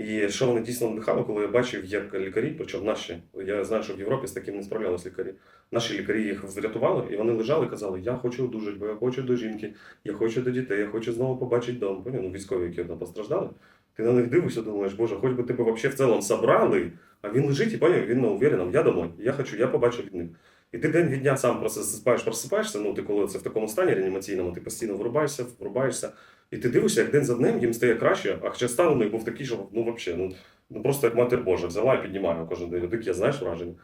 І що мене дійсно надихало, коли я бачив, як лікарі, причому наші, я знаю, що в Європі з таким не справлялись лікарі. Наші лікарі їх врятували, і вони лежали і казали: Я хочу одужати, бо я хочу до жінки, я хочу до дітей, я хочу знову побачити дом. Ну, військові, які там постраждали. Ти на них дивишся, думаєш, боже, хоч би тебе взагалі в цілому собрали, а він лежить і поняв, він не увереним, я домой, я хочу, я побачу від них. І ти день від дня сам просипаєш, просипаєшся, ну ти коли це в такому стані реанімаційному, ти постійно врубаєшся, врубаєшся, і ти дивишся, як день за днем їм стає краще, а хоча стан у них був такий, що ну взагалі, ну, ну просто як матір Божа, взяла і піднімає кожен день. Таке, знаєш, враження.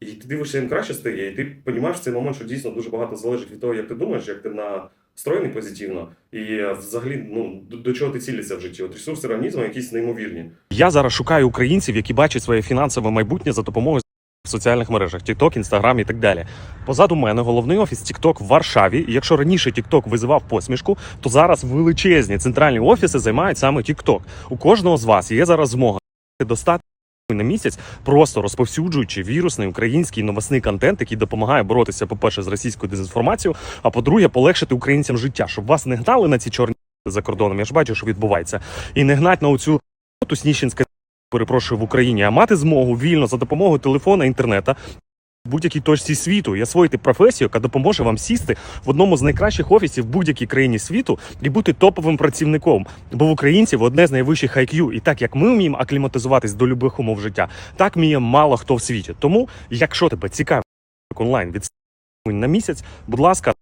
І ти дивишся, їм краще стає, і ти розумієш в цей момент, що дійсно дуже багато залежить від того, як ти думаєш, як ти настроєний позитивно, і е, взагалі ну, до, до чого ти цілишся в житті. От ресурси організму якісь неймовірні. Я зараз шукаю українців, які бачать своє фінансове майбутнє за допомогою в соціальних мережах TikTok, Instagram і так далі. Позаду мене головний офіс TikTok в Варшаві. І якщо раніше TikTok визивав посмішку, то зараз величезні центральні офіси займають саме TikTok. У кожного з вас є зараз змога до 100 на місяць, просто розповсюджуючи вірусний український новосний контент, який допомагає боротися, по-перше, з російською дезінформацією, а по-друге, полегшити українцям життя, щоб вас не гнали на ці чорні за кордоном. Я ж бачу, що відбувається, і не гнать на оцю туснічинське перепрошую в Україні, а мати змогу вільно за допомогою телефона інтернета. В будь-якій точці світу і освоїти професію, яка допоможе вам сісти в одному з найкращих офісів в будь-якій країні світу і бути топовим працівником. Бо в українців одне з найвищих IQ. І так як ми вміємо акліматизуватись до любих умов життя, так вміє мало хто в світі. Тому, якщо тебе цікавить онлайн від на місяць, будь ласка,